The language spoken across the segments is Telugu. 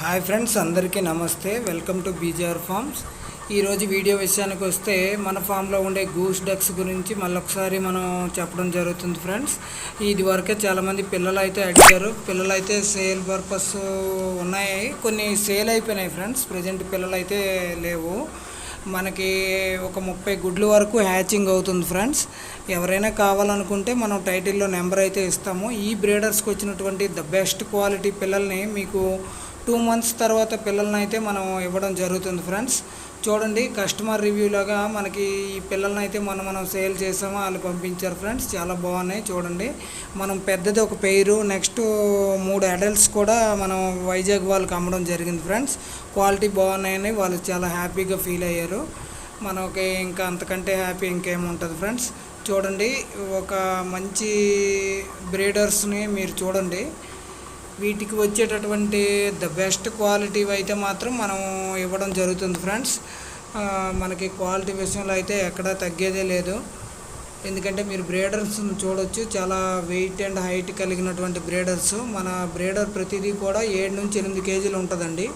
హాయ్ ఫ్రెండ్స్ అందరికీ నమస్తే. వెల్కమ్ టు బీజేఆర్ ఫార్మ్స్ ఈరోజు వీడియో విషయానికి వస్తే మన ఫామ్లో ఉండే గూస్ డక్స్ గురించి మళ్ళొకసారి మనం చెప్పడం జరుగుతుంది ఫ్రెండ్స్ ఇది వరకే చాలామంది పిల్లలు అయితే అడిగారు. పిల్లలు అయితే సేల్ పర్పస్ ఉన్నాయి. కొన్ని సేల్ అయిపోయినాయి ఫ్రెండ్స్ ప్రజెంట్ పిల్లలు అయితే లేవు. మనకి ఒక ముప్పై గుడ్లు వరకు హ్యాచింగ్ అవుతుంది ఫ్రెండ్స్ ఎవరైనా కావాలనుకుంటే మనం టైటిల్లో నెంబర్ అయితే ఇస్తాము. ఈ బ్రీడర్స్కి వచ్చినటువంటి ద బెస్ట్ క్వాలిటీ పిల్లల్ని మీకు టూ మంత్స్ తర్వాత పిల్లల్ని అయితే మనం ఇవ్వడం జరుగుతుంది ఫ్రెండ్స్. చూడండి కస్టమర్ రివ్యూ లాగా మనకి ఈ పిల్లల్ని అయితే మనం మనం సేల్ చేసామో వాళ్ళు పంపించారు ఫ్రెండ్స్. చాలా బాగున్నాయి చూడండి. మనం పెద్దది ఒక పేరు నెక్స్ట్ మూడు అడల్ట్స్ కూడా మనం వైజాగ్ వాళ్ళకి అమ్మడం జరిగింది ఫ్రెండ్స్. క్వాలిటీ బాగున్నాయని వాళ్ళు చాలా హ్యాపీగా ఫీల్ అయ్యారు. మనకి ఇంకా అంతకంటే హ్యాపీ ఇంకేముంటుంది ఫ్రెండ్స్. చూడండి ఒక మంచి బ్రీడర్స్ని మీరు చూడండి. వీటికి వచ్చేటటువంటి ద బెస్ట్ క్వాలిటీ అయితే మాత్రం మనం ఇవ్వడం జరుగుతుంది ఫ్రెండ్స్. మనకి క్వాలిటీ విషయంలో అయితే ఎక్కడా తగ్గేదే లేదు. ఎందుకంటే మీరు బ్రేడర్స్ని చూడొచ్చు. చాలా వెయిట్ అండ్ హైట్ కలిగినటువంటి బ్రేడర్స్ మన బ్రేడర్ ప్రతిదీ కూడా ఏడు నుంచి ఎనిమిది కేజీలు ఉంటుందండి.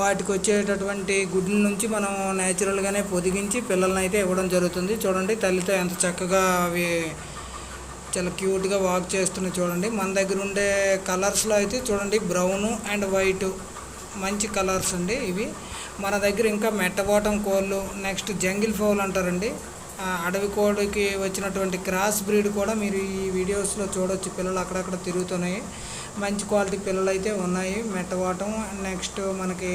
వాటికి వచ్చేటటువంటి గుడ్ల నుంచి మనం న్యాచురల్గానే పొదిగించి పిల్లల్ని అయితే ఇవ్వడం జరుగుతుంది. చూడండి తల్లితో ఎంత చక్కగా అవి చాలా క్యూట్గా వాక్ చేస్తున్న చూడండి. మన దగ్గర ఉండే కలర్స్లో అయితే చూడండి బ్రౌను అండ్ వైట్ మంచి కలర్స్ అండి ఇవి. మన దగ్గర ఇంకా మెట్టబోటం కోళ్ళు నెక్స్ట్ జంగిల్ ఫౌల్ అంటారండి. అడవి కోడికి వచ్చినటువంటి క్రాస్ బ్రీడ్ కూడా మీరు ఈ వీడియోస్లో చూడొచ్చు. పిల్లలు అక్కడక్కడ తిరుగుతున్నాయి. మంచి క్వాలిటీ పిల్లలు అయితే ఉన్నాయి. మెట్టబోటం నెక్స్ట్ మనకి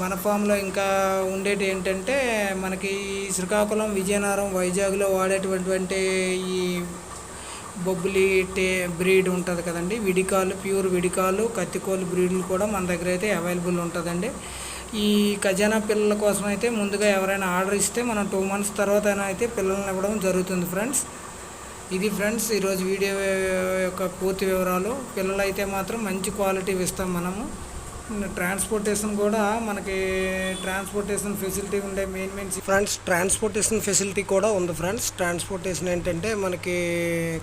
మన ఫామ్లో ఇంకా ఉండేటి ఏంటంటే మనకి శ్రీకాకుళం విజయనగరం వైజాగ్లో వాడేటటువంటి ఈ బొబ్బులి టే బ్రీడ్ ఉంటుంది కదండి. విడికాలు ప్యూర్ విడికాలు కత్తికోలు బ్రీడ్లు కూడా మన దగ్గర అయితే అవైలబుల్ ఉంటుందండి. ఈ ఖజానా పిల్లల కోసం అయితే ముందుగా ఎవరైనా ఆర్డర్ ఇస్తే మనం టూ మంత్స్ తర్వాత అయితే పిల్లల్ని ఇవ్వడం జరుగుతుంది ఫ్రెండ్స్. ఇది ఫ్రెండ్స్ ఈరోజు వీడియో యొక్క పూర్తి వివరాలు. పిల్లలైతే మాత్రం మంచి క్వాలిటీ ఇస్తాం మనము. ట్రాన్స్పోర్టేషన్ కూడా మనకి ట్రాన్స్పోర్టేషన్ ఫెసిలిటీ ఉండే main main friends transportation facility కూడా ఉంది ఫ్రెండ్స్. ట్రాన్స్పోర్టేషన్ ఏంటంటే మనకి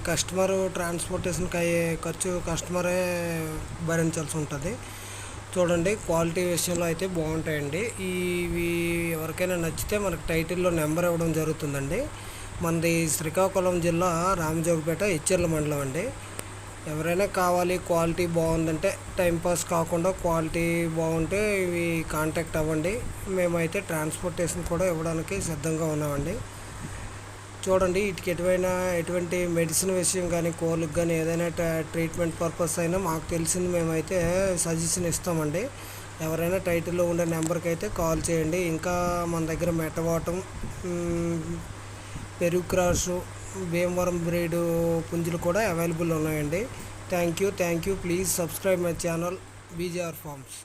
కస్టమర్ ట్రాన్స్పోర్టేషన్కి అయ్యే ఖర్చు కస్టమరే భరించాల్సి ఉంటుంది. చూడండి క్వాలిటీ విషయంలో అయితే బాగుంటాయండి. ఇవి ఎవరికైనా నచ్చితే మనకి టైటిల్లో నెంబర్ ఇవ్వడం జరుగుతుందండి. మనది శ్రీకాకుళం జిల్లా రామజోగపేట ఇచ్చర్ల మండలం అండి. ఎవరైనా కావాలి క్వాలిటీ బాగుందంటే టైంపాస్ కాకుండా క్వాలిటీ బాగుంటే ఇవి కాంటాక్ట్ అవ్వండి. మేమైతే ట్రాన్స్పోర్టేషన్ కూడా ఇవ్వడానికి సిద్ధంగా ఉన్నామండి. చూడండి వీటికి ఎటువైనా ఎటువంటి మెడిసిన్ విషయం కానీ కోళ్ళకి కానీ ఏదైనా ట్రీట్మెంట్ పర్పస్ అయినా మాకు తెలిసింది మేమైతే సజెషన్ ఇస్తామండి. ఎవరైనా టైటిల్లో ఉండే నెంబర్కి అయితే కాల్ చేయండి. ఇంకా మన దగ్గర మెటవాటం పెరుగు క్రాసు భీమవరం బ్రీడ్ పుంజులు కూడా అవైలబుల్ ఉన్నాయండి. Thank you thank you please subscribe my channel BJR farms